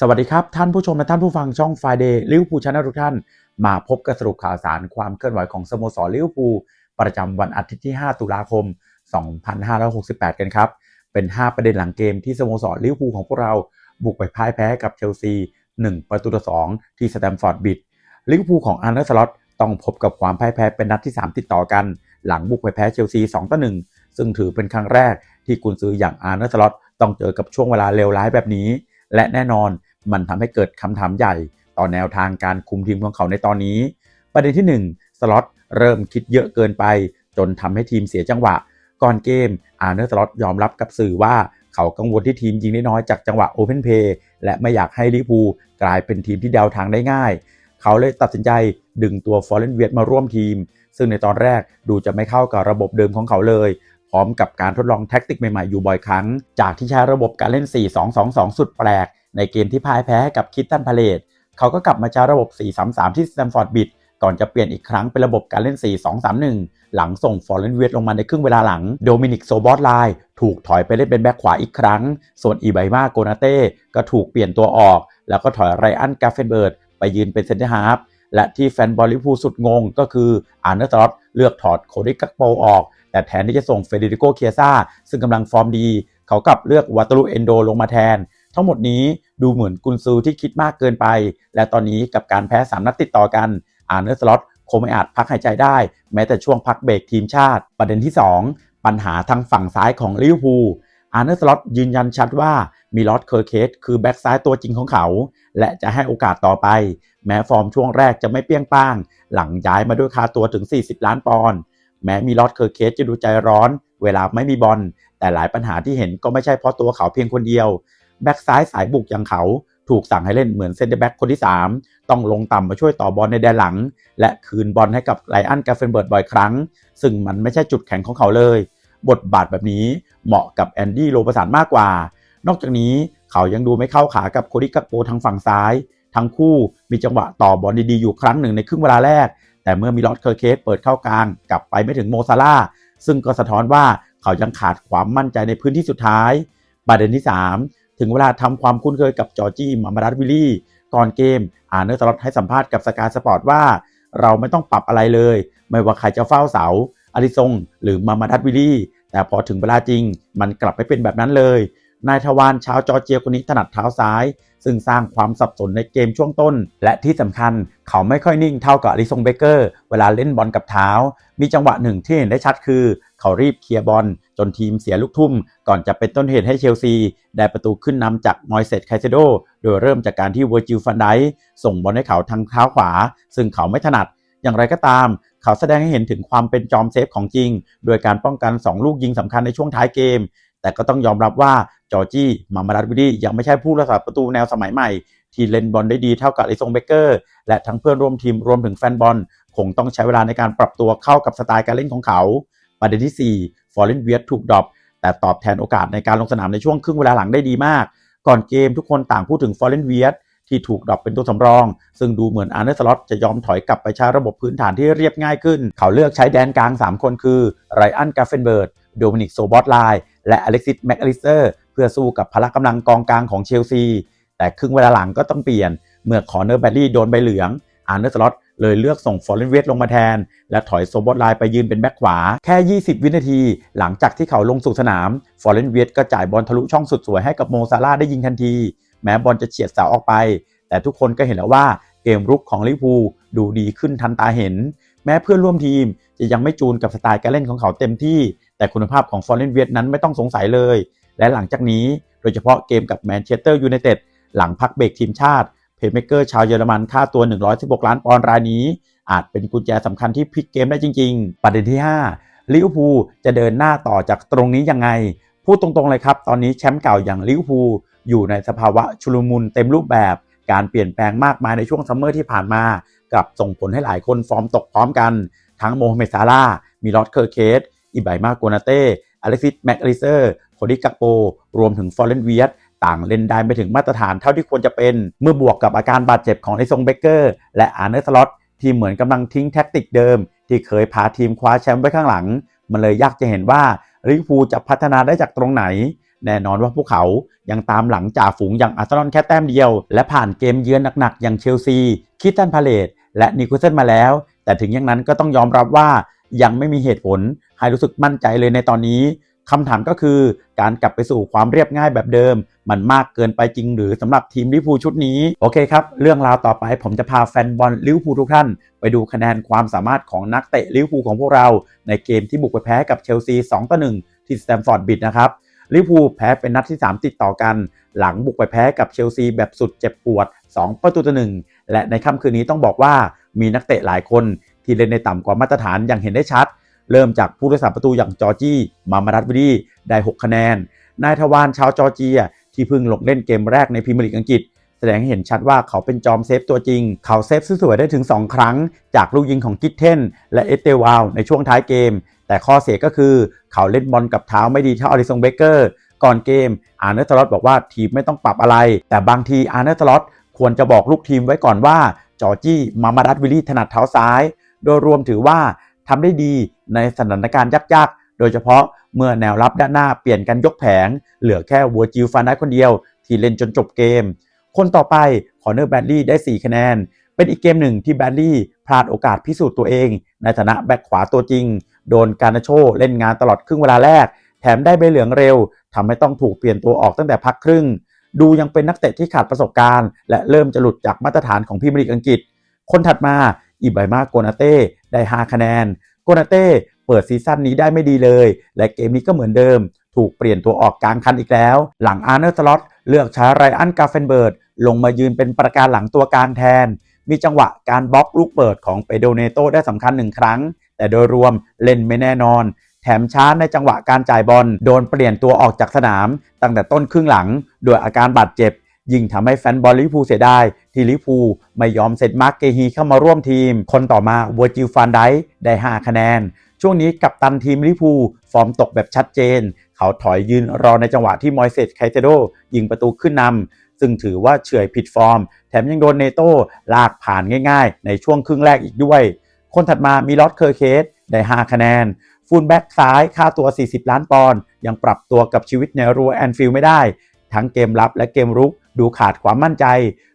สวัสดีครับ ท่านผู้ชมและท่านผู้ฟังช่อง Friday ลิเวอร์พูลชาแนลทุกท่าน มาพบกับสรุปข่าวสารความเคลื่อนไหวของสโมสรลิเวอร์พูลประจำวันอาทิตย์ที่ 5 ตุลาคม 2568 กันครับ เป็น 5 ประเด็นหลังเกมที่สโมสรลิเวอร์พูลของพวกเรา บุกไปพ่ายแพ้กับเชลซี 1 ประตูต่อ 2 ที่สแตมฟอร์ดบิดลิเวอร์พูลของอาร์เนอร์สล็อตต้องพบกับความพ่ายแพ้เป็นนัดที่ 3 ติดต่อกัน หลังบุกไปแพ้เชลซี2ต่อ1ซึ่งถือเป็นครั้งแรกที่กุนซืออย่างอาร์เนอร์สล็อตต้องเจอกับช่วงเวลาเลวร้ายแบบนี้ และแน่นอน มันทำให้เกิดคำถามใหญ่ต่อแนวทางการคุมทีมของเขาในตอนนี้ ประเด็นที่ 1 สล็อตเริ่มคิดเยอะเกินไป จนทำให้ทีมเสียจังหวะ ก่อนเกมอาร์เนอร์สล็อตยอมรับกับสื่อว่าเขากังวลที่ทีมยิงได้น้อยจากจังหวะโอเพนเพย์และไม่อยากให้ลิเวอร์พูกลายเป็นทีมที่เดาทางได้ง่าย เขาเลยตัดสินใจดึงตัวฟอร์เรนเวียตมาร่วมทีม ซึ่งในตอนแรกดูจะไม่เข้ากับระบบเดิมของเขาเลยพร้อมกับการทดลองแท็กติกใหม่ๆอยู่บ่อยครั้ง จากที่ใช้ระบบการเล่น 4-2-2-2 สุดแปลก ในเกมที่พ่ายแพ้กับคิตตันพาเลตเขาก็กลับมาใช้ระบบ 4-3-3 ที่สแตมฟอร์ดบิดก่อนจะเปลี่ยนอีกครั้งเป็นระบบการเล่น 4-2-3-1 หลังส่งฟอร์เรนเวียตลงมาในครึ่งเวลาหลัง โดมินิกโซบอสไลถูกถอยไปเล่นเป็นแบ็คขวาอีกครั้ง ส่วนอีไบมาโกนาเต้ก็ถูกเปลี่ยนตัวออก แล้วก็ถอยไรอันกาเฟนเบิร์ดไปยืนเป็นเซนเตอร์ฮาร์ฟและที่แฟนบอลลิพูสุดงงก็คืออาร์เนอร์สล็อตเลือกถอดโคดิกักโปออก แต่แทนที่จะส่งเฟเดริโกเคียซ่าซึ่งกำลังฟอร์มดี เขากลับเลือกวัตลูเอนโดลงมาแทน ทั้งหมดนี้ ดูเหมือนกุนซือที่คิดมากเกินไป และตอนนี้กับการแพ้ 3 นัดติดต่อกันอาร์เนอร์สล็อตคงไม่อาจพักหายใจได้ แม้แต่ช่วงพักเบรกทีมชาติ ประเด็นที่ 2 ปัญหาทางฝั่งซ้ายของลิเวอร์พูลอาร์เนอร์สล็อตยืนยันชัดว่ามีลอตเคอร์เคสคือแบ็กซ้ายตัวจริงของเขา และจะให้โอกาสต่อไป แม้ฟอร์มช่วงแรกจะไม่เปี้ยงป้าง หลังย้ายมาด้วยค่าตัวถึง 40 ล้านปอนด์แม้มีลอตเคอร์เคสจะดูใจร้อน เวลาไม่มีบอลแต่หลายปัญหาที่เห็นก็ไม่ใช่เพราะตัวเขาเพียงคนเดียว แบ็กซ้ายสายบุกอย่างเขาถูกสั่งให้เล่นเหมือนเซนเตอร์แบ็กคนที่ 3 ต้องลงต่ำมาช่วยต่อบอลในแดนหลัง และคืนบอลให้กับไลอันกาเฟนเบิร์ดบ่อยครั้ง ซึ่งมันไม่ใช่จุดแข็งของเขาเลย บทบาทแบบนี้เหมาะกับแอนดี้โรบสันมากกว่า นอกจากนี้เขายังดูไม่เข้าขากับโคดิกักโปทางฝั่งซ้าย ทั้งคู่มีจังหวะต่อบอลดีๆอยู่ครั้งหนึ่งในครึ่งเวลาแรก แต่เมื่อมีลอตเคอร์เคสเปิดเข้ากลาง กลับไปไม่ถึงโมซาร่าซึ่งก็สะท้อนว่าเขายังขาดความมั่นใจในพื้นที่สุดท้ายประเด็นที่ 3 ถึงเวลาทำความคุ้นเคยกับจอร์จี้มามารัตวิลลี่ ก่อนเกมอาเนอร์สล็อตให้สัมภาษณ์กับสกายสปอร์ตว่า เราไม่ต้องปรับอะไรเลย ไม่ว่าใครจะเฝ้าเสาอาริซงหรือมามารัตวิลลี่ แต่พอถึงเวลาจริง มันกลับไม่เป็นแบบนั้นเลย นายทวารชาวจอร์เจียคนนี้ถนัดเท้าซ้าย ซึ่งสร้างความสับสนในเกมช่วงต้น และที่สำคัญเขาไม่ค่อยนิ่งเท่ากับอาริซงเบเกอร์เวลาเล่นบอลกับเท้า มีจังหวะหนึ่งที่เห็นได้ชัดคือ เขารีบเคลียร์บอลจนทีมเสียลูกทุ่ม ก่อนจะเป็นต้นเหตุให้เชลซี ได้ประตูขึ้นนำจากมอยเซตไคเซโดโดยเริ่มจากการที่เวอร์จิลฟันไดส่งบอลให้เขาทางเท้าขวา ซึ่งเขาไม่ถนัดอย่างไรก็ตาม เขาแสดงให้เห็นถึงความเป็นจอมเซฟของจริง โดยการป้องกัน 2 ลูกยิงสำคัญในช่วงท้ายเกม แต่ก็ต้องยอมรับว่า จอร์จี้มามาดัตวิลลี่ยังไม่ใช่ผู้รักษาประตูแนวสมัยใหม่ ที่เล่นบอลได้ดีเท่ากับลิซงเบเกอร์ และทั้งเพื่อนร่วมทีมรวมถึงแฟนบอล คงต้องใช้เวลาในการปรับตัวเข้ากับสไตล์การเล่นของเขา ประเด็นที่ 4 ฟอร์เรนเวียตถูกดรอปแต่ตอบแทนโอกาสในการลงสนามในช่วงครึ่งเวลาหลังได้ดีมาก ก่อนเกมทุกคนต่างพูดถึงฟอร์เรนเวียตที่ถูกดรอปเป็นตัวสำรอง ซึ่งดูเหมือนอาร์เนอร์สล็อตจะยอมถอยกลับไปใช้ระบบพื้นฐานที่เรียบง่ายขึ้น เขาเลือกใช้แดนกลาง 3 คนคือไรอันกาเฟนเบิร์ดโดมินิกโซบอตไลและอเล็กซิสแม็กอลิสเตอร์ พื่อสู้กับพละกำลังกองกลางของเชลซี แต่ครึ่งเวลาหลังก็ต้องเปลี่ยน เมื่อคอเนอร์แบดลี่โดนใบเหลือง อาร์เนอร์สล็อตเลยเลือกส่งฟอร์เรนเวทลงมาแทน และถอยโซบอตไลน์ไปยืนเป็นแบ็คขวา แค่ 20 วินาที หลังจากที่เขาลงสู่สนาม ฟอร์เรนเวทก็จ่ายบอลทะลุช่องสุดสวยให้กับโมซาร่าได้ยิงทันที แม้บอลจะเฉียดเสาออกไป แต่ทุกคนก็เห็นแล้วว่าเกมรุกของลิเวอร์พูลดูดีขึ้นทันตาเห็น แม้เพื่อนร่วมทีมจะยังไม่จูนกับสไตล์การเล่นของเขาเต็มที่ แต่คุณภาพของฟอร์เรนเวทนั้นไม่ต้องสงสัยเลย และหลังจากนี้โดยเฉพาะเกมกับแมนเชสเตอร์ยูไนเต็ดหลังพักเบรกทีมชาติเพย์เมเกอร์ชาวเยอรมันค่าตัว 116 ล้านปอนด์รายนี้ อาจเป็นกุญแจสำคัญที่พลิกเกมได้จริง ๆ ประเด็นที่5ลิเวอร์พูลจะเดินหน้าต่อจากตรงนี้ยังไง พูดตรงๆเลยครับ ตอนนี้แชมป์เก่าอย่างลิเวอร์พูลอยู่ในสภาวะชุลมุนเต็มรูปแบบ การเปลี่ยนแปลงมากมายในช่วงซัมเมอร์ที่ผ่านมา กับส่งผลให้หลายคนฟอร์มตกพร้อมกัน ทั้งโมฮัมเหม็ดซาร่ามีลอตเคอร์เคสอิบายมาโกนาเต้ อเล็กซิสแม็กอลิเซอร์โคดิกักโป รวมถึงฟอร์เรนเวียตต่างเล่นได้ไปถึงมาตรฐานเท่าที่ควรจะเป็น เมื่อบวกกับอาการบาดเจ็บของไอซงเบเกอร์และอาร์เนอร์สล็อตที่เหมือนกำลังทิ้งแท็กติกเดิม ที่เคยพาทีมคว้าแชมป์ไว้ข้างหลัง มันเลยยากจะเห็นว่าลิเวอร์พูลจะพัฒนาได้จากตรงไหน แน่นอนว่าพวกเขายังตามหลังจ่าฝูงอย่างอาร์เซนอลแค่แต้มเดียว และผ่านเกมเยือนหนักๆอย่างเชลซี คิตตันพาเลตและนิโคลเซนมาแล้ว แต่ถึงอย่างนั้นก็ต้องยอมรับว่า ยังไม่มีเหตุผลให้รู้สึกมั่นใจเลยในตอนนี้คำถามก็คือการกลับไปสู่ความเรียบง่ายแบบเดิม มันมากเกินไปจริงหรือสำหรับทีมลิเวอร์พูลชุดนี้ โอเคครับ เรื่องราวต่อไปผมจะพาแฟนบอลลิเวอร์พูลทุกท่าน ไปดูคะแนนความสามารถของนักเตะลิเวอร์พูลของพวกเรา ในเกมที่บุกไปแพ้กับเชลซี2ต่อ1ที่สแตมฟอร์ดบิดนะครับลิเวอร์พูลแพ้เป็นนัดที่ 3 ติดต่อกัน หลังบุกไปแพ้กับเชลซีแบบสุดเจ็บปวด 2 ประตูต่อหนึ่งและในค่ำคืนนี้ต้องบอกว่ามีนักเตะหลายคน ที่เล่นในต่ำกว่ามาตรฐานอย่างเห็นได้ชัด เริ่มจากผู้รักษาประตูอย่างจอร์จี้มามารัตวิดีได้ 6 คะแนน นายทวารชาวจอร์เจีย ที่เพิ่งลงเล่นเกมแรกในพรีเมียร์ลีกอังกฤษ แสดงให้เห็นชัดว่าเขาเป็นจอมเซฟตัวจริง เขาเซฟสวยๆได้ถึง 2 ครั้ง จากลูกยิงของกิทเทนและเอสเตวาลในช่วงท้ายเกม แต่ข้อเสียก็คือเขาเล่นบอลกับเท้าไม่ดีเท่าอลิซงเบเกอร์ก่อนเกมอาร์เนอร์ตลอตบอกว่าทีมไม่ต้องปรับอะไร แต่บางทีอาร์เนอร์ตลอตควรจะบอกลูกทีมไว้ก่อนว่าจอร์จี้มามาดัตวิลลี่ถนัดเท้าซ้าย โดยรวมถือว่าทำได้ดีในสถานการณ์ยากๆ โดยเฉพาะเมื่อแนวรับด้านหน้าเปลี่ยนกันยกแผง เหลือแค่วัวจิลฟานได้คนเดียว ที่เล่นจนจบเกม คนต่อไปคอเนอร์แบดลี่ได้ 4 คะแนน เป็นอีกเกมหนึ่งที่แบดลี่พลาดโอกาสพิสูจน์ตัวเอง ในฐานะแบ็คขวาตัวจริง โดนการนาโชเล่นงานตลอดครึ่งเวลาแรก แถมได้ใบเหลืองเร็วทำให้ต้องถูกเปลี่ยนตัวออกตั้งแต่พักครึ่ง ดูยังเป็นนักเตะที่ขาดประสบการณ์ และเริ่มจะหลุดจากมาตรฐานของพรีเมียร์ลีกอังกฤษ คนถัดมา อิบายมาโกนาเต้ได้ 5 คะแนน โกนาเต้เปิดซีซั่นนี้ได้ไม่ดีเลย และเกมนี้ก็เหมือนเดิม ถูกเปลี่ยนตัวออกกลางคันอีกแล้ว หลังอาร์เนอร์สล็อตเลือกใช้ไรอันกาเฟนเบิร์ดลงมายืนเป็นประการหลังตัวกางแทน มีจังหวะการบล็อกลูกเปิดของเปโดเนโตได้สำคัญหนึ่งครั้ง แต่โดยรวมเล่นไม่แน่นอน แถมช้าในจังหวะการจ่ายบอลโดนเปลี่ยนตัวออกจากสนาม ตั้งแต่ต้นครึ่งหลังโดยอาการบาดเจ็บ ยิ่งทำให้แฟนบอลลิเวอร์พูลเสียดายที่ลิเวอร์พูลไม่ยอมเซตมาร์กเกฮีเข้ามาร่วมทีม คนต่อมาวัวจิลฟานไดได้ 5 คะแนน ช่วงนี้กับตันทีมลิเวอร์พูลฟอร์มตกแบบชัดเจน เขาถอยยืนรอในจังหวะที่มอยเซสไคเตโดยิงประตูขึ้นนำซึ่งถือว่าเฉื่อยผิดฟอร์ม แถมยังโดนเนโต้ลากผ่านง่ายๆ ในช่วงครึ่งแรกอีกด้วย คนถัดมามีลอตเคอร์เคสได้ 5 คะแนนฟูลแบ็กซ้ายค่าตัว 40 ล้านปอนด์ยังปรับตัวกับชีวิตในรัวแอนฟิลไม่ได้ ทั้งเกมรับและเกมรุก ดูขาดความมั่นใจ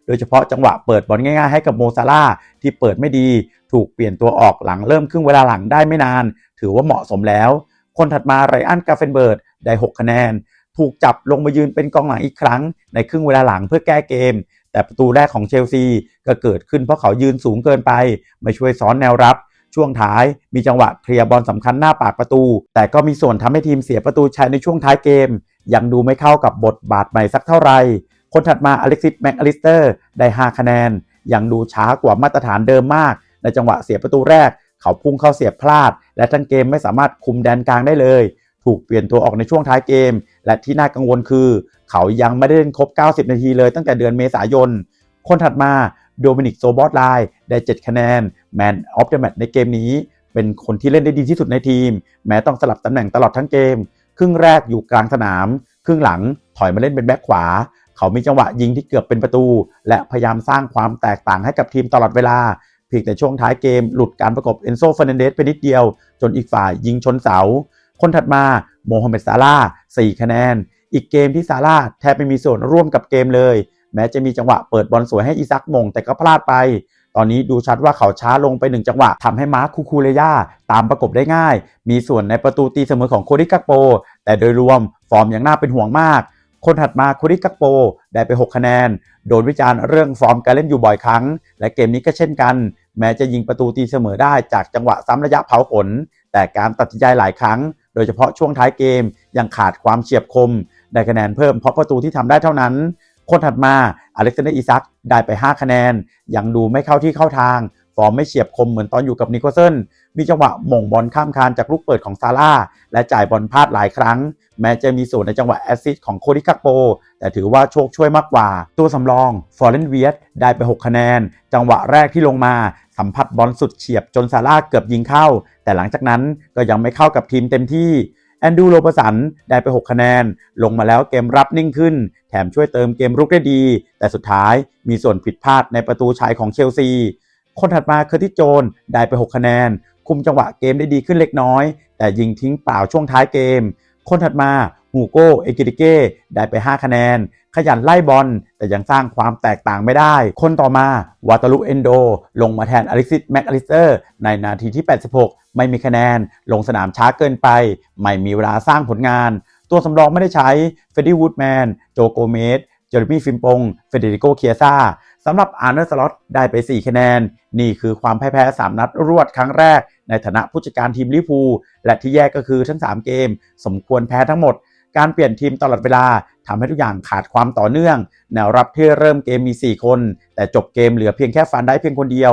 โดยเฉพาะจังหวะเปิดบอลง่ายๆให้กับโมซาร่าที่เปิดไม่ดี ถูกเปลี่ยนตัวออกหลังเริ่มครึ่งเวลาหลังได้ไม่นาน ถือว่าเหมาะสมแล้ว คนถัดมาไรอันกาเฟนเบิร์ดได้ 6 คะแนน ถูกจับลงมายืนเป็นกองหลังอีกครั้ง ในครึ่งเวลาหลังเพื่อแก้เกม แต่ประตูแรกของเชลซีก็เกิดขึ้นเพราะเขายืนสูงเกินไปไมาช่วยซ้อนแนวรับช่วงท้ายมีจังหวะเคลียร์บอลสำคัญหน้าปากประตู แต่ก็มีส่วนทำให้ทีมเสียประตูชัยในช่วงท้ายเกม ยังดูไม่เข้ากับบทบาทใหม่สักเท่าไหร่ คนถัดมาอเล็กซิสแม็กอลิสเตอร์ได้ 5 คะแนน ยังดูช้ากว่ามาตรฐานเดิมมาก ในจังหวะเสียประตูแรก เขาพุ่งเข้าเสียบพลาด และทั้งเกมไม่สามารถคุมแดนกลางได้เลย ถูกเปลี่ยนตัวออกในช่วงท้ายเกม และที่น่ากังวลคือ เขายังไม่ได้เล่นครบ 90 นาทีเลยตั้งแต่เดือนเมษายน คนถัดมาโดมินิกโซบอสไลได้ 7 คะแนนแมนออฟเดอะแมตในเกมนี้ เป็นคนที่เล่นได้ดีที่สุดในทีม แม้ต้องสลับตำแหน่งตลอดทั้งเกม ครึ่งแรกอยู่กลางสนาม ครึ่งหลังถอยมาเล่นเป็นแบ็คขวา เขามีจังหวะยิงที่เกือบเป็นประตู และพยายามสร้างความแตกต่างให้กับทีมตลอดเวลาเพียงแต่ช่วงท้ายเกมหลุดการประกบเอนโซเฟรนเดสไปนิดเดียว จนอีกฝ่ายยิงชนเสา คนถัดมาโมฮัมเหม็ดซาร่า4คะแนน อีกเกมที่ซาร่าแทบไม่มีส่วนร่วมกับเกมเลย แม้จะมีจังหวะเปิดบอลสวยให้อิซักมงแต่ก็พลาดไป ตอนนี้ดูชัดว่าเขาช้าลงไปหนึ่งจังหวะทำให้มาร์คคูคูเลย่าตามประกบได้ง่าย มีส่วนในประตูตีเสมอของโคดิกักโป แต่โดยรวมฟอร์มยังน่าเป็นห่วงมาก คนถัดมาโคดิกักโป ได้ไป 6 คะแนน โดนวิจารณ์เรื่องฟอร์มการเล่นอยู่บ่อยครั้ง และเกมนี้ก็เช่นกัน แม้จะยิงประตูตีเสมอได้จากจังหวะซ้ำระยะเผาขน แต่การตัดสินใจหลายครั้ง โดยเฉพาะช่วงท้ายเกมยังขาดความเฉียบคม ได้คะแนนเพิ่มเพราะประตูที่ทำได้เท่านั้น คนถัดมาอเล็กซานเดอร์อิซักได้ไป 5 คะแนน ยังดูไม่เข้าที่เข้าทาง ฟอร์มไม่เฉียบคมเหมือนตอนอยู่กับนิโคลเซนมีจังหวะหม่งบอลข้ามคานจากลูกเปิดของซาร่าและจ่ายบอลพลาดหลายครั้ง แม้จะมีส่วนในจังหวะแอสซิสของโคดิคักโป แต่ถือว่าโชคช่วยมากกว่า ตัวสำรองฟอร์เรนเวียตได้ไป 6 คะแนน จังหวะแรกที่ลงมา สัมผัสบอลสุดเฉียบจนซาร่าเกือบยิงเข้า แต่หลังจากนั้นก็ยังไม่เข้ากับทีมเต็มที่แอนดูโรเบสันได้ไป 6 คะแนน ลงมาแล้วเกมรับนิ่งขึ้น แถมช่วยเติมเกมรุกได้ดี แต่สุดท้ายมีส่วนผิดพลาดในประตูชัยของเชลซี คนถัดมาเคอร์ติโจนได้ไป 6 คะแนน คุมจังหวะเกมได้ดีขึ้นเล็กน้อย แต่ยิงทิ้งเปล่าช่วงท้ายเกม คนถัดมาฮูโก้เอกิติเก้ได้ไป 5 คะแนน ขยันไล่บอลแต่ยังสร้างความแตกต่างไม่ได้ คนต่อมาวาตาลุเอนโด ลงมาแทนอลิซิสแม็กอลิสเตอร์ในนาทีที่ 86 ไม่มีคะแนน ลงสนามช้าเกินไป ไม่มีเวลาสร้างผลงาน ตัวสำรองไม่ได้ใช้เฟดดี้วูดแมน โจโกเมสเจอร์มี่ฟิมปง เฟเดริโกเคียซา สำหรับอาร์เนอร์สล็อตได้ไป 4 คะแนน นี่คือความพ่ายแพ้ 3 นัดรวดครั้งแรก ในฐานะผู้จัดการทีมลิเวอร์พูและที่แย่ก็คือทั้ง 3 เกม สมควรแพ้ทั้งหมด การเปลี่ยนทีมตลอดเวลาทำให้ทุกอย่างขาดความต่อเนื่อง แนวรับที่เริ่มเกมมี 4 คน แต่จบเกมเหลือเพียงแค่ฟันได้เพียงคนเดียว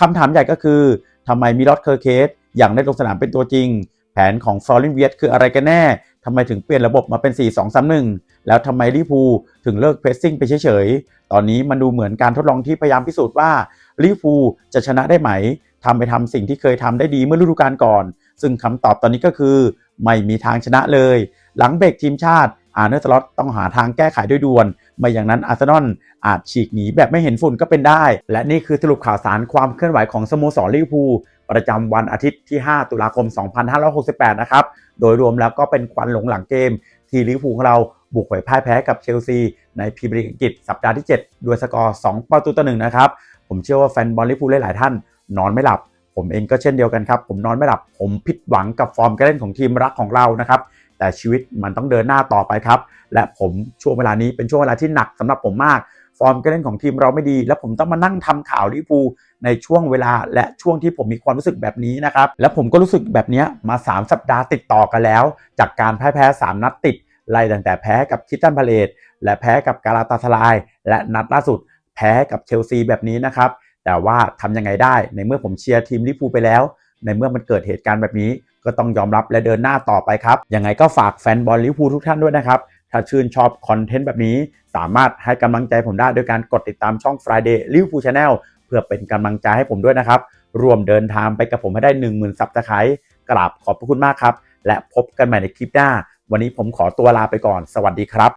คำถามใหญ่ก็คือทำไมมิลอตเคอร์เคสอยังได้ลงสนามเป็นตัวจริง แผนของฟลอรินเวียตคืออะไรกันแน่ ทำไมถึงเปลี่ยนระบบมาเป็น 4-2-3-1 แล้วทำไมลิฟูถึงเลิกเพรสซิ่งไปเฉยๆ ตอนนี้มันดูเหมือนการทดลองที่พยายามพิสูจน์ว่าลิฟูจะชนะได้ไหมทำไปทำสิ่งที่เคยทำได้ดีเมื่อฤดูกาลก่อน ซึ่งคำตอบตอนนี้ก็คือ ไม่มีทางชนะเลย หลังเบรกทีมชาติ อาร์เนอร์สล็อตต้องหาทางแก้ไขด้วยด่วน ไม่อย่างนั้นอาร์เซนอลอาจฉีกหนีแบบไม่เห็นฝุ่นก็เป็นได้ และนี่คือสรุปข่าวสารความเคลื่อนไหวของสโมสรลิเวอร์พูลประจำวันอาทิตย์ที่ 5 ตุลาคม 2568 นะครับ โดยรวมแล้วก็เป็นควันหลงหลังเกม ที่ลิเวอร์พูลของเราบุกไปพ่ายแพ้กับเชลซี ในพรีเมียร์ลีกอังกฤษสัปดาห์ที่ 7 ด้วยสกอร์ 2 ประตูต่อหนึ่งนะครับ ผมเชื่อว่าแฟนบอลลิเวอร์พูลหลายๆท่าน นอนไม่หลับ ผมเองก็เช่นเดียวกันครับ ผมนอนไม่หลับ ผมผิดหวังกับฟอร์มการเล่นของทีมรักของเรานะครับ แต่ชีวิตมันต้องเดินหน้าต่อไปครับ และผมช่วงเวลานี้เป็นช่วงเวลาที่หนักสำหรับผมมากฟอร์มการเล่นของทีมเราไม่ดี และผมต้องมานั่งทำข่าวลิเวอร์พูในช่วงเวลาและช่วงที่ผมมีความรู้สึกแบบนี้นะครับ และผมก็รู้สึกแบบนี้มา 3 สัปดาห์ติดต่อกันแล้ว จากการแพ่ายแพ้ 3 นัดติด ไล่ตั้งแต่แพ้กับคิตตันพาเลตและแพ้กับกาลาตาสลาย และนัดล่าสุด แพ้กับเชลซีแบบนี้นะครับ แต่ว่าทำยังไงได้ในเมื่อผมเชียร์ทีมลิเวอร์พูไปแล้ว ในเมื่อมันเกิดเหตุการณ์แบบนี้ ก็ต้องยอมรับและเดินหน้าต่อไปครับยังไงก็ฝากแฟนบอลลิเวอร์พูลทุกท่านด้วยนะครับ ถ้าชื่นชอบคอนเทนต์แบบนี้ สามารถให้กำลังใจผมได้โดยการกดติดตามช่อง Friday Liverpool Channel เพื่อเป็นกำลังใจให้ผมด้วยนะครับรวมเดินทางไปกับผมให้ได้ 10,000ซับสไครต์กราบขอบพระคุณมากครับ และพบกันใหม่ในคลิปหน้า วันนี้ผมขอตัวลาไปก่อน สวัสดีครับ